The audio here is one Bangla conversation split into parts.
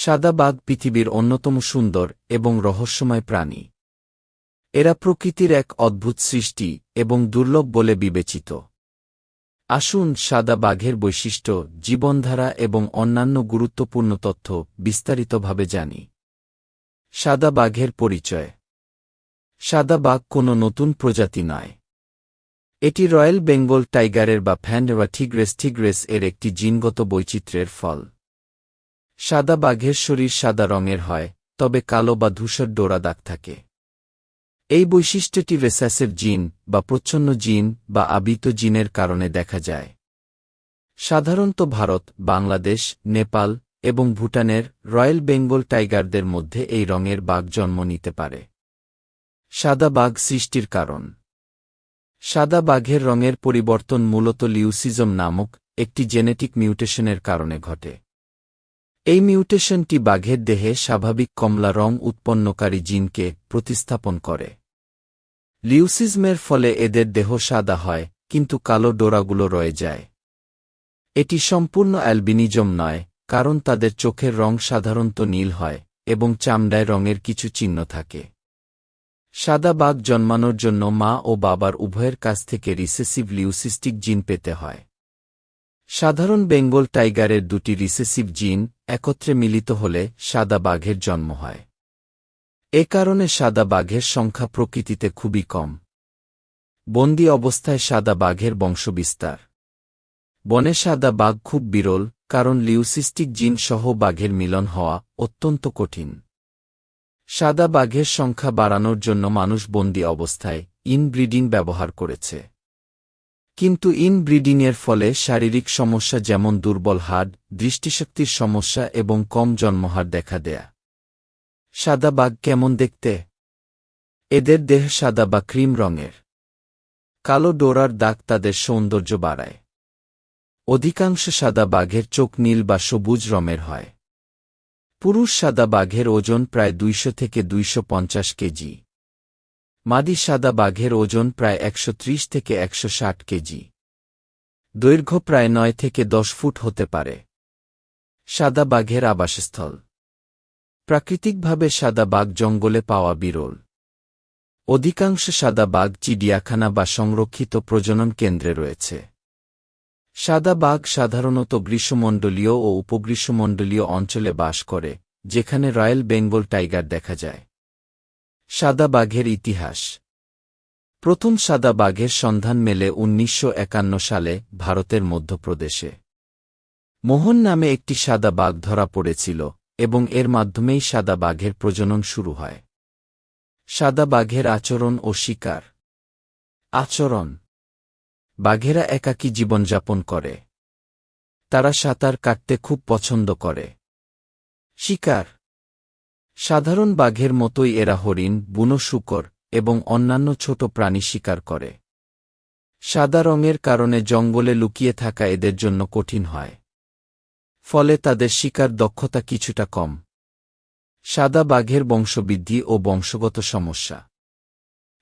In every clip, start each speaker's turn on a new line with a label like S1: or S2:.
S1: সাদা বাঘ পৃথিবীর অন্যতম সুন্দর এবং রহস্যময় প্রাণী। এরা প্রকৃতির এক অদ্ভুত সৃষ্টি এবং দুর্লভ বলে বিবেচিত। আসুন সাদা বাঘের বৈশিষ্ট্য, জীবনধারা এবং অন্যান্য গুরুত্বপূর্ণ তথ্য বিস্তারিতভাবে জানি। সাদা বাঘের পরিচয়। সাদা বাঘ কোনো নতুন প্রজাতি নয়। এটি রয়্যাল বেঙ্গল টাইগারের বা ফ্যান্ড বা ঠিগ্রেস ঠিগ্রেস এর একটি জিনগত বৈচিত্র্যের ফল। সাদা বাঘের শরীর সাদা রঙের হয়, তবে কালো বা ধূসর ডোরা দাগ থাকে। এই বৈশিষ্ট্যটি রেসাসের জিন বা প্রচ্ছন্ন জিন বা আবিত জিনের কারণে দেখা যায়। সাধারণত ভারত, বাংলাদেশ, নেপাল এবং ভুটানের রয়্যাল বেঙ্গল টাইগারদের মধ্যে এই রঙের বাঘ জন্ম নিতে পারে। সাদা বাঘ সৃষ্টির কারণ। সাদা বাঘের রঙের পরিবর্তন মূলত লিউসিজম নামক একটি জেনেটিক মিউটেশনের কারণে ঘটে। এই মিউটেশনটি বাঘের দেহে স্বাভাবিক কমলা রং উৎপন্নকারী জিনকে প্রতিস্থাপন করে। লিউসিজমের ফলে এদের দেহ সাদা হয়, কিন্তু কালো ডোরাগুলো রয়ে যায়। এটি সম্পূর্ণ অ্যালবিনিজম নয়, কারণ তাদের চোখের রং সাধারণত নীল হয়, এবং চামড়ায় রঙের কিছু চিহ্ন থাকে। সাদা বাঘ জন্মানোর জন্য মা ও বাবার উভয়ের কাছ থেকে রিসেসিভ লিউসিস্টিক জিন পেতে হয়। সাধারণ বেঙ্গল টাইগারের দুটি রিসেসিভ জিন একত্রে মিলিত হলে সাদা বাঘের জন্ম হয়। এ কারণে সাদা বাঘের সংখ্যা প্রকৃতিতে খুবই কম। বন্দি অবস্থায় সাদা বাঘের বংশবিস্তার। বনে সাদা বাঘ খুব বিরল, কারণ লিউসিস্টিক জিন সহ বাঘের মিলন হওয়া অত্যন্ত কঠিন। সাদা বাঘের সংখ্যা বাড়ানোর জন্য মানুষ বন্দি অবস্থায় ইনব্রিডিং ব্যবহার করেছে। কিন্তু ইনব্রিডিংয়ের ফলে শারীরিক সমস্যা যেমন দুর্বল হাড়, দৃষ্টিশক্তির সমস্যা এবং কম জন্মহার দেখা দেয়া। সাদা বাঘ কেমন দেখতে? এদের দেহ সাদা বা ক্রিম রঙের। কালো ডোরার দাগ তাদের সৌন্দর্য বাড়ায়। অধিকাংশ সাদা বাঘের চোখ নীল বা সবুজ রঙের হয়। পুরুষ সাদা বাঘের ওজন প্রায় দুইশো থেকে দুইশ পঞ্চাশ কেজি। মাদি সাদা বাঘের ওজন প্রায় একশ ত্রিশ থেকে একশ ষাট কেজি। দৈর্ঘ্য প্রায় নয় থেকে দশ ফুট হতে পারে। সাদা বাঘের আবাসস্থল। প্রাকৃতিকভাবে সাদা বাঘ জঙ্গলে পাওয়া বিরল। অধিকাংশ সাদা বাঘ চিড়িয়াখানা বা সংরক্ষিত প্রজনন কেন্দ্রে রয়েছে। সাদা বাঘ সাধারণত গ্রীষ্মমণ্ডলীয় ও উপগ্রীষ্মমণ্ডলীয় অঞ্চলে বাস করে, যেখানে রয়্যাল বেঙ্গল টাইগার দেখা যায়। সাদা বাঘের ইতিহাস। প্রথম সাদা বাঘের সন্ধান মেলে উনিশশো একান্ন সালে ভারতের মধ্যপ্রদেশে। মোহন নামে একটি সাদা বাঘ ধরা পড়েছিল এবং এর মাধ্যমেই সাদা বাঘের প্রজনন শুরু হয়। সাদা বাঘের আচরণ ও শিকার। আচরণ। বাঘেরা একাকী জীবনযাপন করে। তারা সাঁতার কাটতে খুব পছন্দ করে। শিকার। সাধারণ বাঘের মতোই এরা হরিণ, বুনো শুকর এবং অন্যান্য ছোট প্রাণী শিকার করে। সাদা রঙের কারণে জঙ্গলে লুকিয়ে থাকা এদের জন্য কঠিন হয়। ফলে তাদের শিকার দক্ষতা কিছুটা কম। সাদা বাঘের বংশবৃদ্ধি ও বংশগত সমস্যা।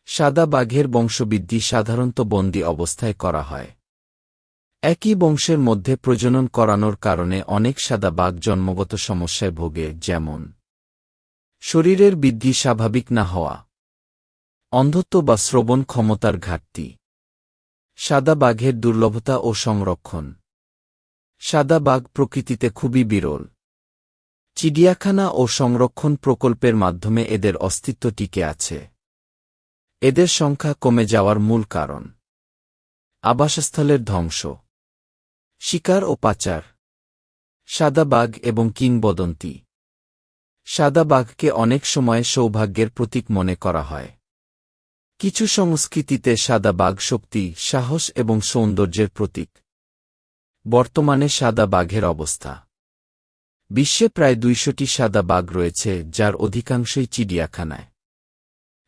S1: সাদা বাঘের বংশবৃদ্ধি সাধারণত বন্দী অবস্থায় করা হয়। একই বংশের মধ্যে প্রজনন করানোর কারণে অনেক সাদা বাঘ জন্মগত সমস্যায় ভোগে, যেমন শরীরের বৃদ্ধি স্বাভাবিক না হওয়া। অন্ধত্ব বা শ্রবণ ক্ষমতার ঘাটতি। সাদা বাঘের দুর্লভতা ও সংরক্ষণ। সাদা বাঘ প্রকৃতিতে খুবই বিরল। চিড়িয়াখানা ও সংরক্ষণ প্রকল্পের মাধ্যমে এদের অস্তিত্ব টিকে আছে। এদের সংখ্যা কমে যাওয়ার মূল কারণ। আবাসস্থলের ধ্বংস। শিকার ও পাচার। সাদা বাঘ এবং কিংবদন্তি। সাদা বাঘকে অনেক সময় সৌভাগ্যের প্রতীক মনে করা হয়। কিছু সংস্কৃতিতে সাদা বাঘ শক্তি, সাহস এবং সৌন্দর্যের প্রতীক। বর্তমানে সাদা বাঘের অবস্থা। বিশ্বে প্রায় দুইশোটি সাদা বাঘ রয়েছে, যার অধিকাংশই চিড়িয়াখানায়।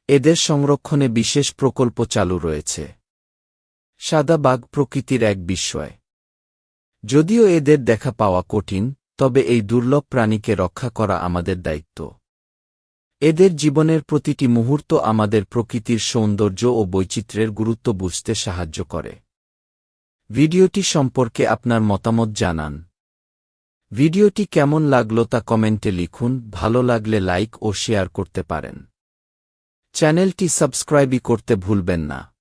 S1: এদের সংরক্ষণে বিশেষ প্রকল্প চালু রয়েছে। সাদা বাঘ প্রকৃতির এক বিস্ময়। যদিও এদের দেখা পাওয়া কঠিন তবে এই দুর্লভ প্রাণীকে রক্ষা করা আমাদের দায়িত্ব। এদের জীবনের প্রতিটি মুহূর্ত আমাদের প্রকৃতির সৌন্দর্য ও বৈচিত্র্যের গুরুত্ব বুঝতে সাহায্য করে। ভিডিওটি সম্পর্কে আপনার মতামত জানান। ভিডিওটি কেমন লাগল তা কমেন্টে লিখুন, ভালো লাগলে লাইক ও শেয়ার করতে পারেন। চ্যানেলটি সাবস্ক্রাইবই করতে ভুলবেন না।